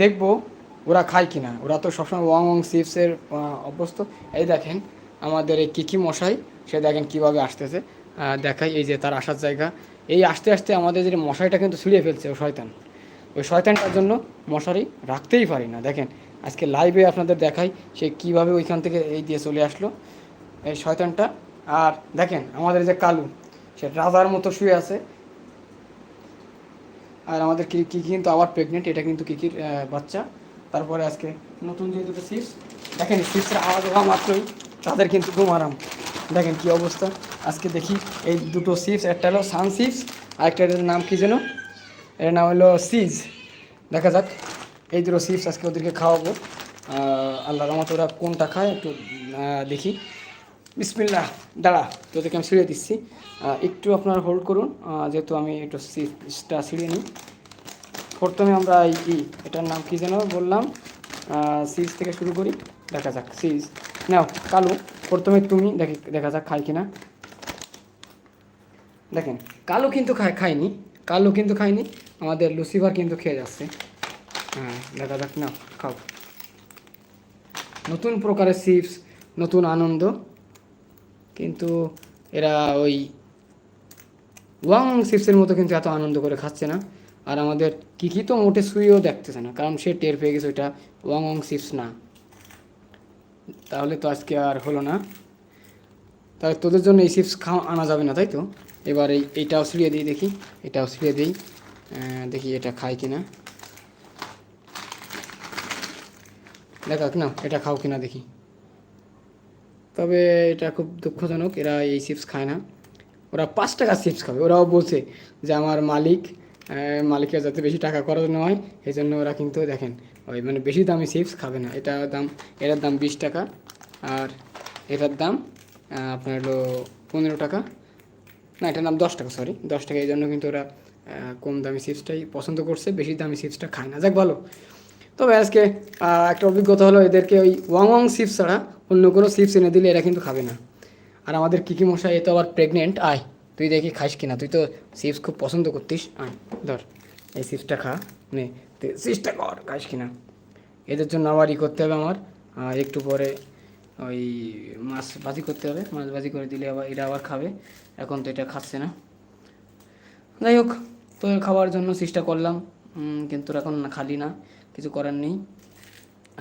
দেখব ওরা খায় কিনা। ওরা তো সবসময় ওয়াং ওয়াং চিপসের অভ্যস্ত। এই দেখেন, আমাদের এই কিকি মশাই, সে দেখেন কীভাবে আসতেছে। দেখাই, এই যে তার আসার জায়গা। এই আসতে আসতে আমাদের যে মশারিটা কিন্তু ছিঁড়ে ফেলছে, ও শয়তান। ওই শয়তানটার জন্য মশারি রাখতেই পারি না। দেখেন, আজকে লাইভে আপনাদের দেখাই সে কীভাবে ওইখান থেকে এই দিয়ে চলে আসলো, এই শয়তানটা। আর দেখেন, আমাদের যে কালু, সে রাজার মতো শুয়ে আছে। আর আমাদের কি কি কিন্তু আবার প্রেগনেন্ট এটা কিন্তু কিকির বাচ্চা। তারপরে আজকে নতুন যে দুটো চিপস দেখেন চিপসের আওয়াজ হওয়া মাত্রই, তাদের কিন্তু ঘুম আরাম। দেখেন কি অবস্থা। আজকে দেখি এই দুটো চিপস একটা হলো সান চিপস আর একটা এটার নাম কি যেন? এর নাম হলো সিজ দেখা যাক, এই দুটো চিপস আজকে ওদেরকে খাওয়াবো। আল্লাহ রহমত ওরা কোনটা খায় একটু দেখি। বিসমিল্লাহ, দাঁড়া, তোদেরকে আমি ছিঁড়ে দিচ্ছি। একটু আপনারা হোল্ড করুন যেহেতু আমি একটু চিপসটা ছিঁড়ে নিই। প্রথমে আমরা এই কি, এটার নাম কি যেন বললাম? সিজ থেকে শুরু করি, দেখা যাক সিজ নাও, কালু, প্রথমে তুমি দেখি, দেখা যাক খাই কিনা। দেখেন, কালো কিন্তু খায়, খায়নি, কালো কিন্তু খায়নি, আমাদের লুসিফার কিন্তু খেয়ে যাচ্ছে। হ্যাঁ দেখা যাক না খাও। নতুন প্রকারের চিপস নতুন আনন্দ। কিন্তু এরা ওই ওয়াং চিপসের মতো কিন্তু এত আনন্দ করে খাচ্ছে না। আর আমাদের কিকি তো মোটে শুয়েও দেখতেছে না, কারণ সে টের পেয়ে গেছে ওইটা ওয়াং ওয়াং চিপস না। তাহলে তো আজকে আর হলো না। তাহলে তোদের জন্য এই চিপস খাওয়া, আনা যাবে না, তাই তো? এবার এই, এইটাও ছিঁড়িয়ে দিই দেখি, এটাও ছিঁড়িয়ে দিই দেখি এটা খায় কিনা দেখাক না, এটা খাও কিনা দেখি। তবে এটা খুব দুঃখজনক, এরা এই চিপস খায় না। ওরা পাঁচ টাকা চিপস খাবে। ওরাও বলছে যে আমার মালিক মালিকের যাতে বেশি টাকা খরচ না হয়, এই জন্য ওরা কিন্তু দেখেন, ওই মানে বেশি দামি চিপস খাবে না। এটা দাম, এটার দাম বিশ টাকা, আর এটার দাম আপনার হলো পনেরো টাকা। না, এটার নাম দশ টাকা সরি দশ টাকা, এই জন্য কিন্তু ওরা কম দামি চিপসটাই পছন্দ করছে, বেশি দামি চিপসটা খায় না। যাক, ভালো। তবে আজকে একটা অভিজ্ঞতা হলো এদেরকে ওই ওয়াং ওয়াং চিপস ছাড়া অন্য কোনো চিপস এনে দিলে এরা কিন্তু খাবে না। আর আমাদের কিকি মশাই, এ তো আবার প্রেগনেন্ট আয়, তুই দেখি খাইস কিনা, তুই তো চিপস খুব পছন্দ করতিস। আয়, ধর, এই চিপসটা খা, নে তুই চিপসটা কর খাইস কিনা। এদের জন্য আবার ই করতে হবে আমার একটু পরে ওই মাছ ভাজি করতে হবে, মাছ ভাজি করে দিলে আবার, এরা আবার খাবে। এখন তো এটা খাচ্ছে না। যাই হোক তো খাওয়ার জন্য চেষ্টা করলাম কিন্তু এখন খালি না। কিছু করার নেই।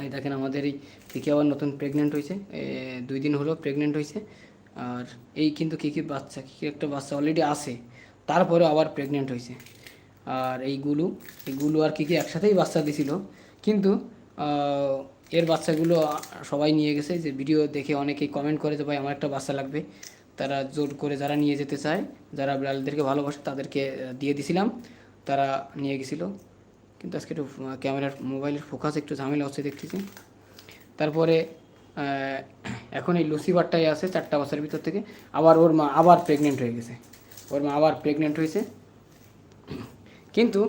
এই দেখেন আমাদের এই কিকি আবার নতুন প্রেগনেন্ট হয়েছে। দুই দিন হলো প্রেগনেন্ট হয়েছে। আর এই কিন্তু কিকির বাচ্চা কিকির একটা বাচ্চা অলরেডি আছে। তারপরে আবার প্রেগনেন্ট হয়েছে। আর এই গুলু এই গুলু আর কিকি একসাথেই বাচ্চা দিছিল। কিন্তু এর বাচ্চাগুলো সবাই নিয়ে গেছে। যে ভিডিও দেখে অনেকেই কমেন্ট করে যে, ভাই, আমার একটা বাচ্চা লাগবে। তারা জোর করে যারা নিয়ে যেতে চায়, যারা বিড়ালদেরকে ভালোবাসে, তাদেরকে দিয়ে দিছিলাম। তারা নিয়ে গেছিল। কিন্তু আজকে একটু ক্যামেরার মোবাইলের ফোকাস একটু ঝামেলা হচ্ছে দেখতেছি। তারপরে এখন এই লুসিবারটাই আছে চারটা বছরের ভিতর থেকে। আবার ওর মা আবার প্রেগনেন্ট হয়ে গেছে। ওর মা আবার প্রেগনেন্ট হয়েছে। কিন্তু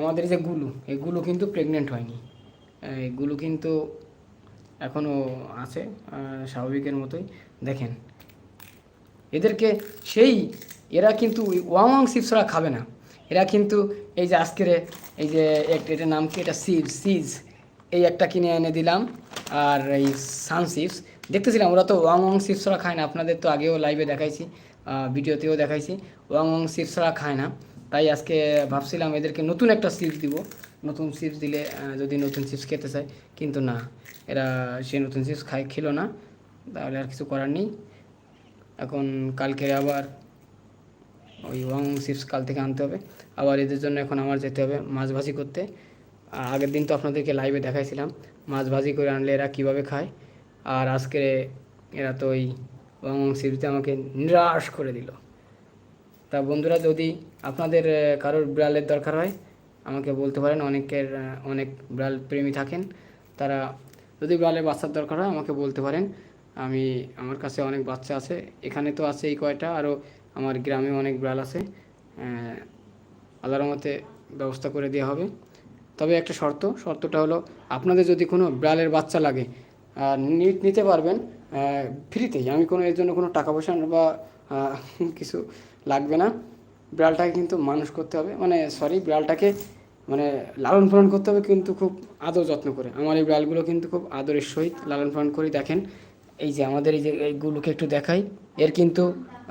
আমাদের যে গুলু, এই গুলু কিন্তু প্রেগনেন্ট হয়নি। এই গুলু কিন্তু এখনও আছে স্বাভাবিকের মতোই। দেখেন, এদেরকে সেই, এরা কিন্তু ওয়াং চিপসরা খাবে না। এরা কিন্তু এই যে আজকের এই যে এটার নাম কি? এটা সিজ সিজ। এই একটা কিনে এনে দিলাম। আর এই সান চিপস দেখতেছিলাম, ওরা তো ওয়াং ওয়াং চিপসরা খায় না। আপনাদের তো আগেও লাইভে দেখাইছি ভিডিওতেও দেখাইছি। ওয়াং ওয়াং চিপসরা খায় না। তাই আজকে ভাবছিলাম এদেরকে নতুন একটা চিপস দিব। নতুন চিপস দিলে যদি নতুন চিপস খেতে চায়। কিন্তু না, এরা সে নতুন চিপস খায়, খেলো না। তাহলে আর কিছু করার নেই। এখন কালকে আবার ওই ওয়াং চিপস কাল থেকে আনতে হবে। আবার এদের জন্য এখন আমার যেতে হবে মাছ ভাজি করতে আগের দিন তো আপনাদেরকে লাইভে দেখাইছিলাম। মাছ ভাজি করে আনলে এরা কীভাবে খায়? আর আজকে এরা তো ওই ওয়াং চিপসতে আমাকে নিরাশ করে দিল। তা বন্ধুরা, যদি আপনাদের কারোর বিড়ালের দরকার হয়, আমাকে বলতে পারেন। অনেকের অনেক বিড়াল প্রেমী থাকেন। তারা যদি বিড়ালের বাচ্চার দরকার হয়, আমাকে বলতে পারেন। আমি, আমার কাছে অনেক বাচ্চা আছে। এখানে তো আছে এই কয়টা। আরও আমার গ্রামে অনেক বিড়াল আছে আল্লাহর মতে ব্যবস্থা করে দেওয়া হবে। তবে একটা শর্ত, শর্তটা হলো আপনাদের যদি কোনো বিড়ালের বাচ্চা লাগে নিতে পারবেন ফ্রিতেই। আমি কোনো, এর জন্য কোনো টাকা পয়সা বা কিছু লাগবে না। বিড়ালটাকে কিন্তু মানুষ করতে হবে। মানে সরি বিড়ালটাকে মানে লালন পালন করতে হবে কিন্তু খুব আদর যত্ন করে। আমার এই বিড়ালগুলো কিন্তু খুব আদরের সহিত লালন পালন করি দেখেন। এই যে আমাদের এই যে, এইগুলোকে একটু দেখাই। এর কিন্তু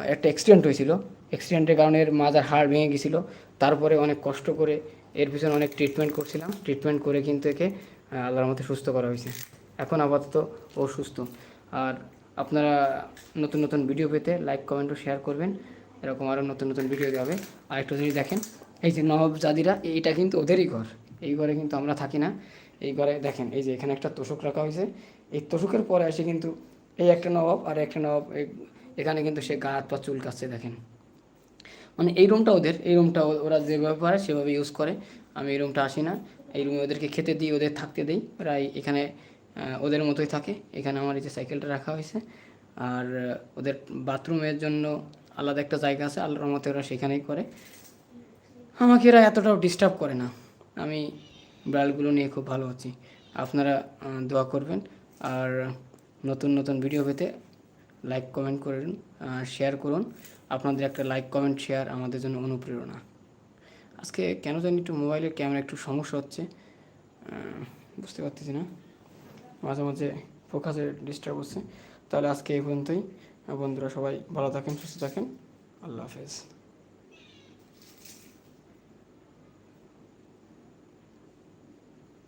একটা অ্যাক্সিডেন্ট হয়েছিল। অ্যাক্সিডেন্টের কারণে এর মাজার হাড় ভেঙে গেছিল। তারপরে অনেক কষ্ট করে এর পিছনে অনেক ট্রিটমেন্ট করছিলাম। ট্রিটমেন্ট করে কিন্তু একে আল্লাহর মতো সুস্থ করা হয়েছে। এখন আপাতত ও সুস্থ। আর আপনারা নতুন নতুন ভিডিও পেতে লাইক কমেন্ট ও শেয়ার করবেন। এরকম আরও নতুন নতুন ভিডিও যাবে। আর একটু জিনিস দেখেন, এই যে নবাব জাদিরা এইটা কিন্তু ওদেরই ঘর। এই ঘরে কিন্তু আমরা থাকি না। এই ঘরে দেখেন, এই যে এখানে একটা তোষক রাখা হয়েছে। এই তোষকের পরে এসে কিন্তু এই একটা নবাব আর একটা নবাব, এই- এখানে কিন্তু সে গা হাত পা কাচ্ছে দেখেন। মানে এই রুমটা ওদের, এই রুমটা ওরা যেভাবে পারে সেভাবে ইউজ করে। আমি এই রুমটা আসি না। এই রুমে ওদেরকে খেতে দিই, ওদের থাকতে দিই। এই- এখানে ওদের মতোই থাকে। এখানে আমার এই যে সাইকেলটা রাখা হয়েছে। আর ওদের বাথরুমের জন্য আলাদা একটা জায়গা আছে। আল্লাহর মতে ওরা সেখানেই করে। আমাকে এরা এতটাও ডিস্টার্ব করে না। আমি বিড়ালগুলো নিয়ে খুব ভালো আছি। আপনারা দোয়া করবেন। আর নতুন নতুন ভিডিও পেতে লাইক কমেন্ট করুন শেয়ার করুন। আপনাদের একটা লাইক কমেন্ট শেয়ার আমাদের জন্য অনুপ্রেরণা। আজকে কেন জানি একটু মোবাইলের ক্যামেরা একটু সমস্যা হচ্ছে। বুঝতে পারতেছি না। মাঝে মাঝে ফোকাসে ডিস্টার্ব হচ্ছে। তাহলে আজকে এই পর্যন্তই। বন্ধুরা সবাই ভালো থাকেন, সুস্থ থাকেন। আল্লাহ হাফেজ।